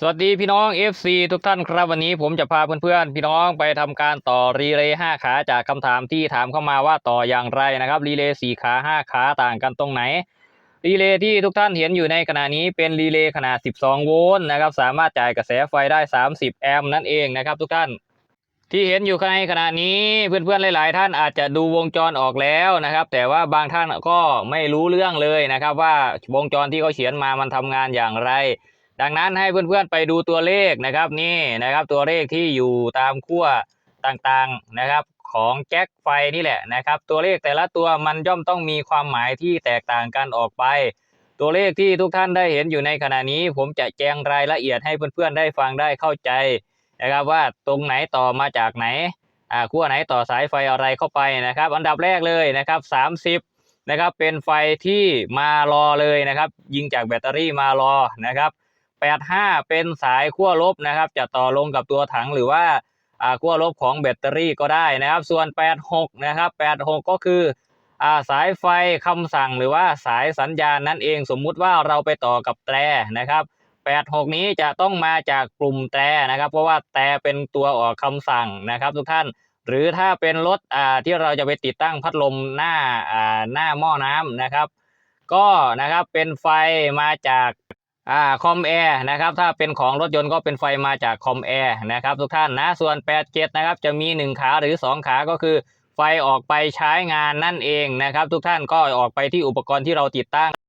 สวัสดีพี่น้อง FC ทุกท่านครับวันนี้ผมจะพาเพื่อนๆพี่น้องไปทำการต่อรีเลย์5ขาจากคำถามที่ถามเข้ามาว่าต่ออย่างไรนะครับรีเลย์4ขา 5 ขาต่างกันตรงไหนรีเลย์ที่ทุกท่านเห็นอยู่ในขณะนี้เป็นรีเลย์ขนาด 12 โวลต์นะครับสามารถจ่ายกระแสไฟได้ 30 แอมป์นั่นเองนะครับทุกท่าน ที่เห็นอยู่ในขณะนี้เพื่อนๆหลาย ๆ ท่านอาจจะดูวงจรออกแล้วนะครับ แต่ว่าบางท่านก็ไม่รู้เรื่องเลยนะครับว่าวงจรที่เขาเขียนมามันทำงานอย่างไร ดังนั้นให้เพื่อนๆไปดูตัวเลขนะครับนี่นะครับตัวเลขที่อยู่ตามขั้วต่างๆนะครับของแจ็คไฟนี่แหละนะครับ ตัวเลขแต่ละตัวมันย่อมต้องมีความหมายที่แตกต่างกันออกไป ตัวเลขที่ทุกท่านได้เห็นอยู่ในขณะนี้ ผมจะแจงรายละเอียดให้เพื่อนๆได้ฟังได้เข้าใจนะครับว่าตรงไหนต่อมาจากไหนอ่าขั้วไหนต่อสายไฟอะไรเข้าไปนะครับ อันดับแรกเลยนะครับ 30นะครับเป็นไฟที่มารอเลยนะครับ ยิงจากแบตเตอรี่มารอนะครับ 85 เป็นสายขั้วลบนะครับ จะต่อลงกับตัวถังหรือว่าขั้วลบของแบตเตอรี่ก็ได้นะครับ ส่วน 86 นะครับ 86 ก็คืออสายไฟคำสั่งหรือว่าสายสัญญาณนั่นเองสมมุติว่าเราไปต่อกับแตรนะครับ 86 นี้จะต้องมาจากกลุ่มแตรนะครับ เพราะว่าแตรเป็นตัวออกคำสั่งนะครับ ทุกท่าน หรือถ้าเป็นรถที่เราจะไปติดตั้งพัดลมหน้าอ่าหน้าหม้อน้ำนะครับ ก็นะครับเป็นไฟมาจาก อ่าคอมแอร์นะครับถ้าเป็นของรถยนต์ก็เป็นไฟมาจากคอมแอร์นะครับทุกท่านนะส่วน87นะครับจะมี 1 ขาหรือ 2 ขาก็คือ ไฟออกไปใช้งานนั่นเองนะครับ ทุกท่านก็ออกไปที่อุปกรณ์ที่เราติดตั้ง